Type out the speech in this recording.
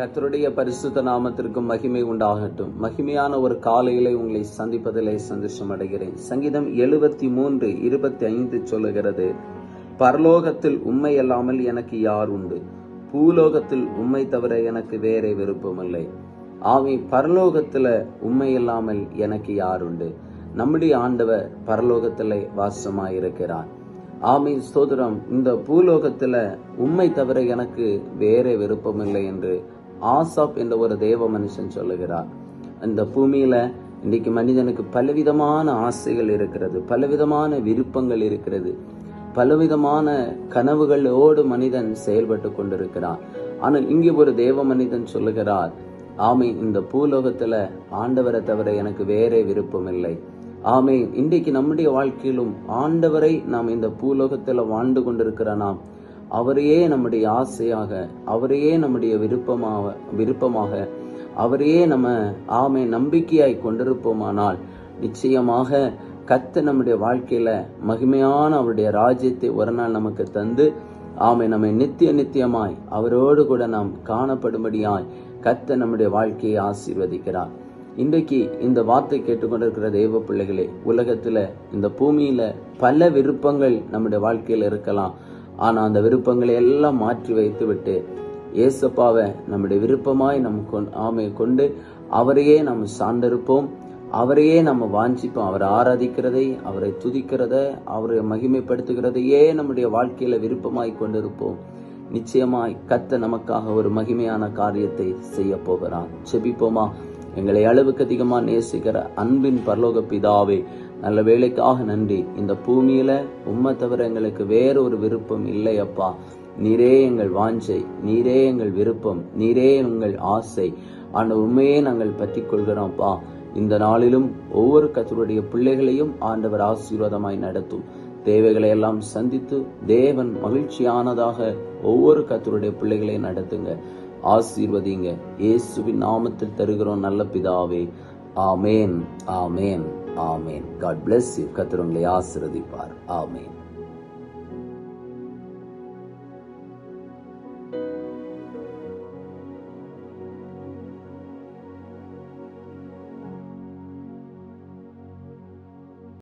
கத்தருடைய பரிசுத்த நாமத்திற்கும் மகிமை உண்டாகட்டும். மகிமையான ஒரு காலையிலே உங்களை சந்திப்பதிலே சந்தோஷம் அடைகிறேன். சங்கீதம் எழுபத்தி மூன்று இருபத்தி ஐந்து சொல்லுகிறது பரலோகத்தில் உண்மை அல்லாமல் எனக்கு யார் உண்டு? பூலோகத்தில் உண்மை தவிர எனக்கு வேறே விருப்பமில்லை. ஆமை பரலோகத்தில் உண்மை இல்லாமல் எனக்கு யார் உண்டு? நம்முடைய ஆண்டவர் பரலோகத்திலே வாசமாயிருக்கிறார். ஆமை ஸ்தோத்திரம். இந்த பூலோகத்துல உண்மை தவிர எனக்கு வேறே விருப்பமில்லை என்று ஆசாப் என்ற ஒரு தேவ மனுஷன் சொல்லுகிறார். இந்த பூமியில இன்னைக்கு மனிதனுக்கு பலவிதமான ஆசைகள் இருக்கிறது பலவிதமான விருப்பங்கள் இருக்கிறது பலவிதமான கனவுகளோடு மனிதன் செயல்பட்டு கொண்டிருக்கிறான். ஆனால் இங்கே ஒரு தேவ மனிதன் சொல்லுகிறார் ஆமை இந்த பூலோகத்துல ஆண்டவரை தவிர எனக்கு வேறே விருப்பம் இல்லை ஆமை இன்றைக்கு நம்முடைய வாழ்க்கையிலும் ஆண்டவரை நாம் இந்த பூலோகத்துல வாழ்ந்து கொண்டிருக்கிற நாம் அவரையே நம்முடைய ஆசையாக அவரையே நம்முடைய விருப்பமாக விருப்பமாக அவரையே நம்ம ஆமை நம்பிக்கையாய் கொண்டிருப்போமானால் நிச்சயமாக கத்த நம்முடைய வாழ்க்கையில மகிமையான அவருடைய ராஜ்யத்தை ஒரு நாள் நமக்கு தந்து ஆமை நம்மை நித்திய நித்தியமாய் அவரோடு கூட நாம் காணப்படும்படியாய் கத்த நம்முடைய வாழ்க்கையை ஆசீர்வதிக்கிறார். இன்றைக்கு இந்த வார்த்தை கேட்டுக்கொண்டிருக்கிற தெய்வ பிள்ளைகளே உலகத்துல இந்த பூமியில பல விருப்பங்கள் நம்முடைய வாழ்க்கையில இருக்கலாம். ஆனால் அந்த விருப்பங்களை எல்லாம் மாற்றி வைத்து விட்டு ஏசப்பாவை நம்முடைய விருப்பமாய் நம் ஆமை கொண்டு அவரையே நாம் சார்ந்திருப்போம். அவரையே நம்ம வாஞ்சிப்போம். அவரை ஆராதிக்கிறதை அவரை துதிக்கிறத அவரை மகிமைப்படுத்துகிறதையே நம்முடைய வாழ்க்கையில விருப்பமாய் கொண்டிருப்போம்? நிச்சயமாய் கத்த நமக்காக ஒரு மகிமையான காரியத்தை செய்ய போகிறான் செபிப்போமா எங்களை அளவுக்கு அதிகமாக நேசிக்கிற அன்பின் பரலோக பிதாவே நல்ல வேலைக்காக நன்றி. இந்த பூமியில உண்மை தவிர எங்களுக்கு வேற ஒரு விருப்பம் இல்லை அப்பா. நீரே எங்கள் வாஞ்சை நீரே எங்கள் விருப்பம் நீரே எங்கள் ஆசை. அந்த உண்மையே நாங்கள் பற்றி கொள்கிறோம்ப்பா இந்த நாளிலும் ஒவ்வொரு கத்தருடைய பிள்ளைகளையும் ஆண்டவர் ஆசீர்வாதமாய் நடத்தும். தேவைகளை எல்லாம் சந்தித்து தேவன் மகிழ்ச்சியானதாக ஒவ்வொரு கத்தருடைய பிள்ளைகளையும் நடத்துங்க. ஆசீர்வதிங்க. இயேசுவின் நாமத்தில் தருகிறோம் நல்ல பிதாவே. ஆமேன். ஆமேன். ஆமேன். காட் பிளஸ் யூ கத்தர் உங்களை ஆசீர்வதிப்பார். ஆமேன்.